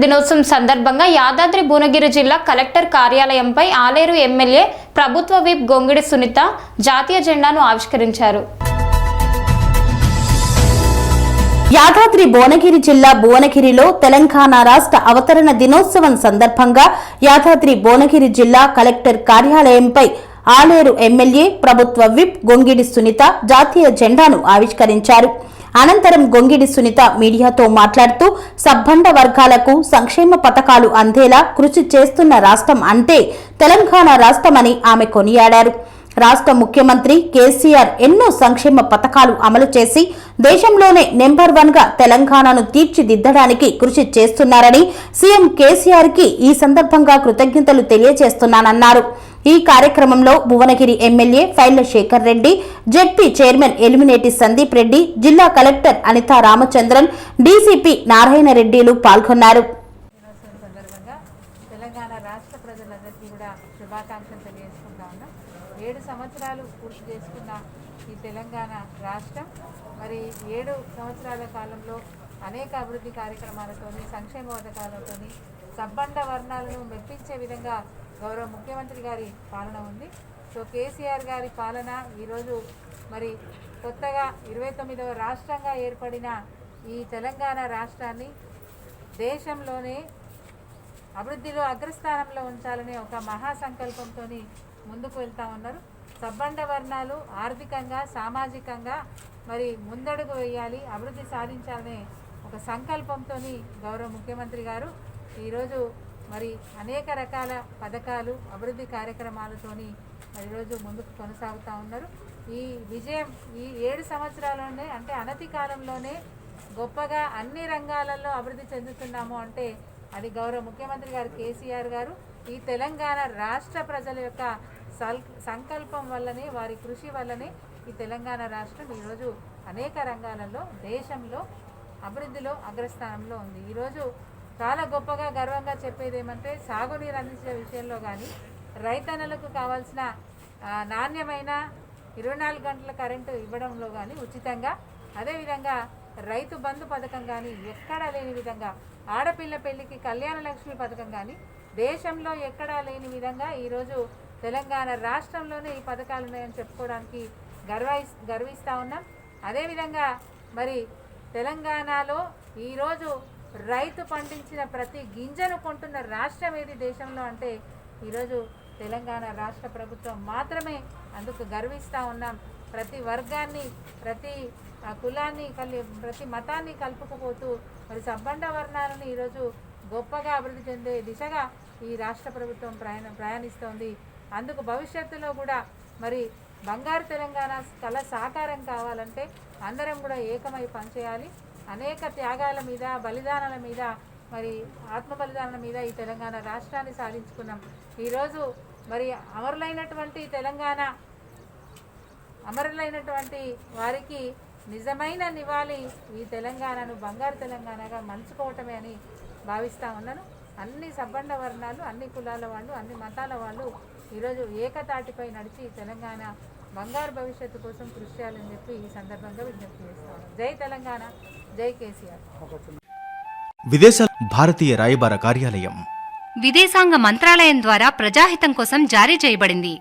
దినోత్సవం సందర్భంగా యాదాద్రి భువనగిరి జిల్లా కలెక్టర్ కార్యాలయంపై ఆలేరు ఎమ్మెల్యే ప్రభుత్వ విప్ గొంగిడి సునీత జాతీయ జెండాను ఆవిష్కరించారు. యాదాద్రి భువనగిరి జిల్లా భువనగిరిలో తెలంగాణ రాష్ట్ర అవతరణ దినోత్సవం సందర్భంగా యాదాద్రి భువనగిరి జిల్లా కలెక్టర్ కార్యాలయంపై ఆలేరు ఎమ్మెల్యే ప్రభుత్వ విప్ గొంగిడి సునీత జాతీయ జెండాను ఆవిష్కరించారు. అనంతరం గొంగిడి సునీత మీడియాతో మాట్లాడుతూ సబ్బండ వర్గాలకు సంక్షేమ పథకాలు అందేలా కృషి చేస్తున్న రాష్ట్రం అంటే తెలంగాణ రాష్ట్రమని ఆమె కొనియాడారు. రాష్ట్ర ముఖ్యమంత్రి కేసీఆర్ ఎన్నో సంక్షేమ పథకాలు అమలు చేసి దేశంలోనే నెంబర్ వన్గా తెలంగాణను తీర్చిదిద్దడానికి కృషి చేస్తున్నారని సీఎం కేసీఆర్కి ఈ సందర్భంగా కృతజ్ఞతలు తెలియజేస్తున్నానన్నారు. ఈ కార్యక్రమంలో Bhuvanagiri MLA Pailla Shekar Reddy ZP chairman Elimineti Sandeep Reddy జిల్లా కలెక్టర్ అనితా రామచంద్రన్ డీసీపీ నారాయణ రెడ్డిలు పాల్గొన్నారు. రాష్ట్ర ప్రజలందరికీ కూడా శుభాకాంక్షలు తెలియజేసుకుంటా ఉన్నాం. ఏడు సంవత్సరాలు పూర్తి చేసుకున్న ఈ తెలంగాణ రాష్ట్రం. మరి ఏడు సంవత్సరాల కాలంలో అనేక అభివృద్ధి కార్యక్రమాలతోని సంక్షేమ పథకాలతోని సబ్బండ వర్ణాలను మెప్పించే విధంగా గౌరవ ముఖ్యమంత్రి గారి పాలన ఉంది. సో కేసీఆర్ గారి పాలన ఈరోజు మరి కొత్తగా ఇరవై తొమ్మిదవ రాష్ట్రంగా ఏర్పడిన ఈ తెలంగాణ రాష్ట్రాన్ని దేశంలోనే అభివృద్ధిలో అగ్రస్థానంలో ఉంచాలనే ఒక మహాసంకల్పంతో ముందుకు వెళ్తా ఉన్నారు. సబ్బండ వర్ణాలు ఆర్థికంగా సామాజికంగా మరి ముందడుగు వేయాలి అభివృద్ధి సాధించాలనే ఒక సంకల్పంతో గౌరవ ముఖ్యమంత్రి గారు ఈరోజు మరి అనేక రకాల పథకాలు అభివృద్ధి కార్యక్రమాలతోని మరి ఈరోజు ముందుకు కొనసాగుతూ ఉన్నారు. ఈ విజయం ఈ ఏడు సంవత్సరాల్లోనే అంటే అనతి కాలంలోనే గొప్పగా అన్ని రంగాలలో అభివృద్ధి చెందుతున్నాము అంటే అది గౌరవ ముఖ్యమంత్రి గారు కేసీఆర్ గారు. ఈ తెలంగాణ రాష్ట్ర ప్రజల యొక్క సల్ సంకల్పం వల్లనే వారి కృషి వల్లనే ఈ తెలంగాణ రాష్ట్రం ఈరోజు అనేక రంగాలలో దేశంలో అభివృద్ధిలో అగ్రస్థానంలో ఉంది. ఈరోజు చాలా గొప్పగా గర్వంగా చెప్పేది ఏమంటే సాగునీరు అందించే విషయంలో కానీ రైతన్నలకు కావాల్సిన నాణ్యమైన ఇరవై నాలుగు గంటల కరెంటు ఇవ్వడంలో కానీ ఉచితంగా అదేవిధంగా రైతు బంధు పథకం కానీ ఎక్కడా లేని విధంగా ఆడపిల్ల పెళ్ళికి కళ్యాణ లక్ష్మి పథకం కానీ దేశంలో ఎక్కడా లేని విధంగా ఈరోజు తెలంగాణ రాష్ట్రంలోనే ఈ పథకాలు ఉన్నాయని చెప్పుకోవడానికి గర్వై గర్విస్తూ ఉన్నాం. అదేవిధంగా మరి తెలంగాణలో ఈరోజు రైతు పండించిన ప్రతి గింజను కొంటున్న రాష్ట్రం ఏది దేశంలో అంటే ఈరోజు తెలంగాణ రాష్ట్ర ప్రభుత్వం మాత్రమే అందుకు గర్విస్తూ ఉన్నాం. ప్రతి వర్గాన్ని ప్రతి కులాన్ని కలి ప్రతి మతాన్ని కలుపుకుపోతూ మరి సంబంధ వర్ణాలను ఈరోజు గొప్పగా అభివృద్ధి చెందే దిశగా ఈ రాష్ట్ర ప్రభుత్వం ప్రయాణ ప్రయాణిస్తోంది. అందుకు భవిష్యత్తులో కూడా మరి బంగారు తెలంగాణ కళ సాకారం కావాలంటే అందరం కూడా ఏకమై పనిచేయాలి. అనేక త్యాగాల మీద బలిదానాల మీద మరి ఆత్మ బలిదానాల మీద ఈ తెలంగాణ రాష్ట్రాన్ని సాధించుకున్నాం. ఈరోజు మరి అమరులైనటువంటి తెలంగాణ అమరులైనటువంటి వారికి నిజమైన నివాళి ఈ తెలంగాణను బంగారు తెలంగాణగా మలుచుకోవటమే అని భావిస్తూ ఉన్నాను. అన్ని సబ్బండ వర్ణాలు అన్ని కులాల వాళ్ళు అన్ని మతాల వాళ్ళు ఈరోజు ఏకతాటిపై నడిచి తెలంగాణ బంగారు భవిష్యత్తు కోసం కృషి చేయాలని చెప్పి ఈ సందర్భంగా విజ్ఞప్తి చేస్తాను జై తెలంగాణ జై కేసీఆర్. విదేశాల భారతీయ రాయబార కార్యాలయం. విదేశాంగ మంత్రాలయం ద్వారా ప్రజాహితం కోసం జారీ చేయబడింది.